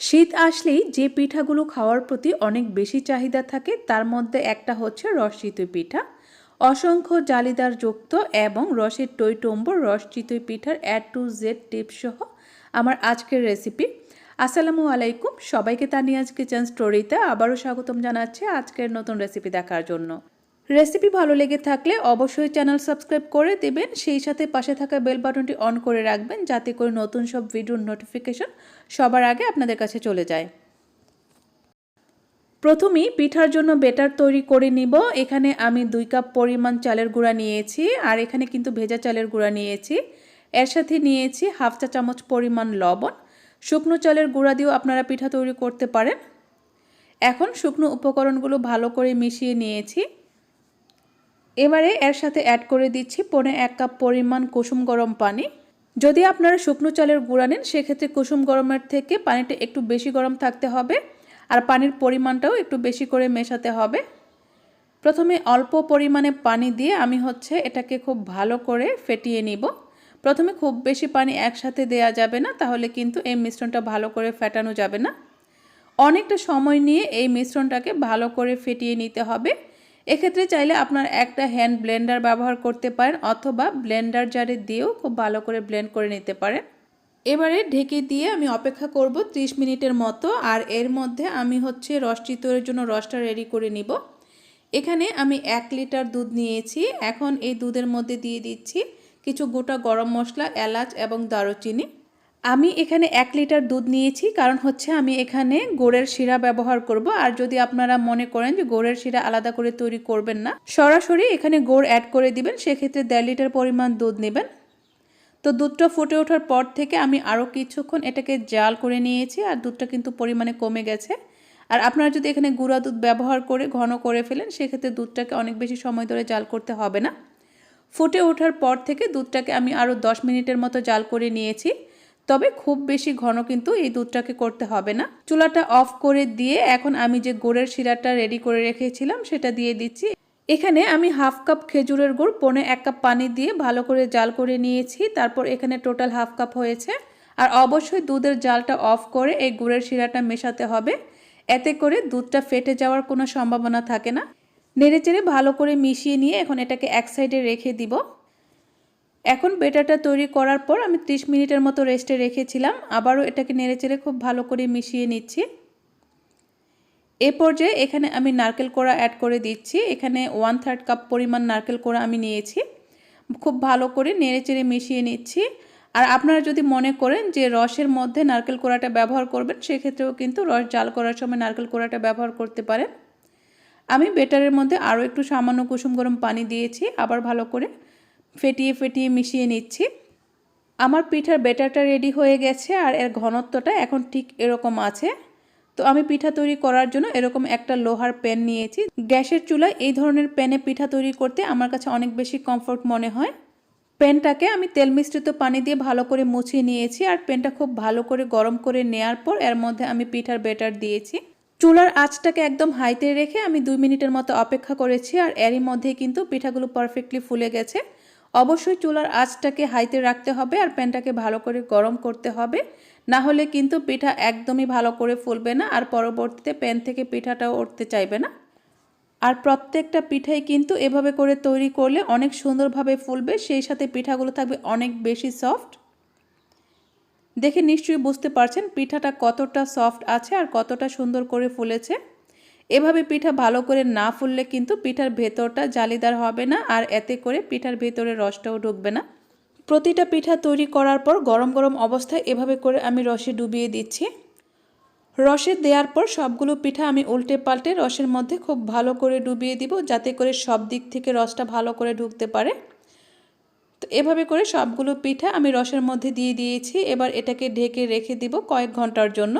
শীত আসলেই যে পিঠাগুলো খাওয়ার প্রতি অনেক বেশি চাহিদা থাকে, তার মধ্যে একটা হচ্ছে রস চিতই পিঠা। অসংখ্য জালিদার যুক্ত এবং রসের টইটম্বর রস চিতই পিঠার অ্যাড টু জেড টিপস সহ আমার আজকের রেসিপি আসসালামু আলাইকুম, সবাইকে তানিয়াজ কিচেন স্টোরিতে আবারও স্বাগতম জানাচ্ছি আজকের নতুন রেসিপি দেখার জন্য। রেসিপি ভালো লেগে থাকলে অবশ্যই চ্যানেল সাবস্ক্রাইব করে দেবেন। সেই সাথে পাশে থাকা বেল বাটনটি অন করে রাখবেন যাতে করে নতুন সব ভিডিওর নোটিফিকেশন সবার আগে আপনাদের কাছে চলে যায়। প্রথমেই পিঠার জন্য বেটার তৈরি করে নিব। এখানে আমি দুই কাপ পরিমাণ চালের গুঁড়া নিয়েছি আর এখানে কিন্তু ভেজা চালের গুঁড়া নিয়েছি। এর সাথে নিয়েছি হাফ চা চামচ পরিমাণ লবণ। শুকনো চালের গুঁড়া দিয়েও আপনারা পিঠা তৈরি করতে পারেন। এখন শুকনো উপকরণগুলো ভালো করে মিশিয়ে নিয়েছি। এবারে এর সাথে অ্যাড করে দিচ্ছি পনে এক কাপ পরিমাণ কুসুম গরম পানি। যদি আপনারা শুকনো চালের গুঁড়া নেন, সেক্ষেত্রে কুসুম গরমের থেকে পানিটা একটু বেশি গরম থাকতে হবে আর পানির পরিমাণটাও একটু বেশি করে মেশাতে হবে। প্রথমে অল্প পরিমাণে পানি দিয়ে আমি হচ্ছে এটাকে খুব ভালো করে ফেটিয়ে নিব। প্রথমে খুব বেশি পানি একসাথে দেয়া যাবে না, তাহলে কিন্তু এই মিশ্রণটা ভালো করে ফেটানো যাবে না। অনেকটা সময় নিয়ে এই মিশ্রণটাকে ভালো করে ফেটিয়ে নিতে হবে। এক্ষেত্রে চাইলে আপনার একটা হ্যান্ড ব্লেন্ডার ব্যবহার করতে পারেন অথবা ব্লেন্ডার জারে দিয়েও খুব ভালো করে ব্লেন্ড করে নিতে পারেন। এবারে ঢেকে দিয়ে আমি অপেক্ষা করব 30 মিনিটের মতো আর এর মধ্যে আমি হচ্ছে রস চিতরের জন্য রসটা রেডি করে নিব। এখানে আমি এক লিটার দুধ নিয়েছি, এখন এই দুধের মধ্যে দিয়ে দিচ্ছি কিছু গোটা গরম মশলা, এলাচ এবং দারুচিনি। আমি এখানে এক লিটার দুধ নিয়েছি, কারণ হচ্ছে আমি এখানে গোড়ের শিরা ব্যবহার করব। আর যদি আপনারা মনে করেন যে গোড়ের শিরা আলাদা করে তৈরি করবেন না, সরাসরি এখানে গোড় অ্যাড করে দিবেন, সেক্ষেত্রে দেড় লিটার পরিমাণ দুধ নেবেন। তো দুধটা ফুটে ওঠার পর থেকে আমি আরও কিছুক্ষণ এটাকে জাল করে নিয়েছি, আর দুধটা কিন্তু পরিমাণে কমে গেছে। আর আপনারা যদি এখানে গুঁড়া দুধ ব্যবহার করে ঘন করে ফেলেন, সেক্ষেত্রে দুধটাকে অনেক বেশি সময় ধরে জাল করতে হবে না। ফুটে ওঠার পর থেকে দুধটাকে আমি আরও দশ মিনিটের মতো জাল করে নিয়েছি। তবে খুব বেশি ঘন কিন্তু এই দুধটাকে করতে হবে না। চুলাটা অফ করে দিয়ে এখন আমি যে গুড়ের শিরাটা রেডি করে রেখেছিলাম সেটা দিয়ে দিচ্ছি। এখানে আমি হাফ কাপ খেজুরের গুড়, পনে এক কাপ পানি দিয়ে ভালো করে জাল করে নিয়েছি। তারপর এখানে টোটাল হাফ কাপ হয়েছে। আর অবশ্যই দুধের জালটা অফ করে এই গুড়ের শিরাটা মেশাতে হবে। এতে করে দুধটা ফেটে যাওয়ার কোনো সম্ভাবনা থাকে না। নেড়ে চেড়ে ভালো করে মিশিয়ে নিয়ে এখন এটাকে এক সাইডে রেখে দিব। এখন বেটারটা তৈরি করার পর আমি 30 মিনিটের মতো রেস্টে রেখেছিলাম। আবারও এটাকে নেড়ে চেড়ে খুব ভালো করে মিশিয়ে নিচ্ছি। এ পর্যায়ে এখানে আমি নারকেল কোড়া অ্যাড করে দিচ্ছি। এখানে ওয়ান থার্ড কাপ পরিমাণ নারকেল কোড়া আমি নিয়েছি। খুব ভালো করে নেড়ে চেড়ে মিশিয়ে নিচ্ছি। আর আপনারা যদি মনে করেন যে রসের মধ্যে নারকেল কোড়াটা ব্যবহার করবেন, সেক্ষেত্রেও কিন্তু রস জাল করার সময় নারকেল কোড়াটা ব্যবহার করতে পারেন। আমি বেটারের মধ্যে আরও একটু সামান্য কুসুম গরম পানি দিয়েছি। আবার ভালো করে ফেটিয়ে ফেটিয়ে মিশিয়ে নিচ্ছি। আমার পিঠার বেটারটা রেডি হয়ে গেছে আর এর ঘনত্বটা এখন ঠিক এরকম আছে। তো আমি পিঠা তৈরি করার জন্য এরকম একটা লোহার প্যান নিয়েছি। গ্যাসের চুলায় এই ধরনের প্যানে পিঠা তৈরি করতে আমার কাছে অনেক বেশি কমফোর্ট মনে হয়। প্যানটাকে আমি তেল মিশ্রিত পানি দিয়ে ভালো করে মুছিয়ে নিয়েছি আর প্যানটা খুব ভালো করে গরম করে নেয়ার পর এর মধ্যে আমি পিঠার বেটার দিয়েছি। চুলার আঁচটাকে একদম হাইতে রেখে আমি দুই মিনিটের মতো অপেক্ষা করেছি আর এরই মধ্যেই কিন্তু পিঠাগুলো পারফেক্টলি ফুলে গেছে। অবশ্যই চুলার আঁচটাকে হাইতে রাখতে হবে আর প্যানটাকে ভালো করে গরম করতে হবে। না হলে কিন্তু পিঠা একদমই ভালো করে ফুলবে না আর পরবর্তীতে প্যান থেকে পিঠাটাও উঠতে চাইবে না। আর প্রত্যেকটা পিঠাই কিন্তু এভাবে করে তৈরি করলে অনেক সুন্দরভাবে ফুলবে, সেই সাথে পিঠাগুলো থাকবে অনেক বেশি সফট। দেখে নিশ্চয়ই বুঝতে পারছেন পিঠাটা কতটা সফট আছে আর কতটা সুন্দর করে ফুলেছে। এভাবে পিঠা ভালো করে না ফুললে কিন্তু পিঠার ভেতরটা জালিদার হবে না, আর এতে করে পিঠার ভেতরে রসটাও ঢুকবে না। প্রতিটা পিঠা তৈরি করার পর গরম গরম অবস্থায় এভাবে করে আমি রসে ডুবিয়ে দিচ্ছি। রসে দেওয়ার পর সবগুলো পিঠা আমি উল্টে পাল্টে রসের মধ্যে খুব ভালো করে ডুবিয়ে দিব, যাতে করে সব দিক থেকে রসটা ভালো করে ঢুকতে পারে। তো এভাবে করে সবগুলো পিঠা আমি রসের মধ্যে দিয়ে দিয়েছি, এবার এটাকে ঢেকে রেখে দিব কয়েক ঘণ্টার জন্য।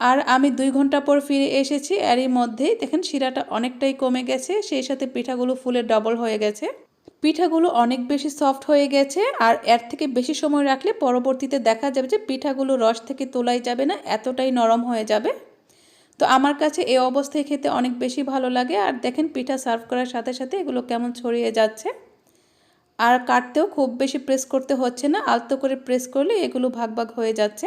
আর আমি দুই ঘণ্টা পর ফিরে এসেছি। এরই মধ্যেই দেখেন শিরাটা অনেকটাই কমে গেছে, সেই সাথে পিঠাগুলো ফুলে ডবল হয়ে গেছে। পিঠাগুলো অনেক বেশি সফট হয়ে গেছে আর এর থেকে বেশি সময় রাখলে পরবর্তীতে দেখা যাবে যে পিঠাগুলো রস থেকে তোলাই যাবে না, এতটাই নরম হয়ে যাবে। তো আমার কাছে এই অবস্থায় খেতে অনেক বেশি ভালো লাগে আর দেখেন পিঠা সার্ভ করার সাথে সাথে এগুলো কেমন ছড়িয়ে যাচ্ছে। আর কাটতেও খুব বেশি প্রেস করতে হচ্ছে না, আলতো করে প্রেস করলে এগুলো ভাগ ভাগ হয়ে যাচ্ছে।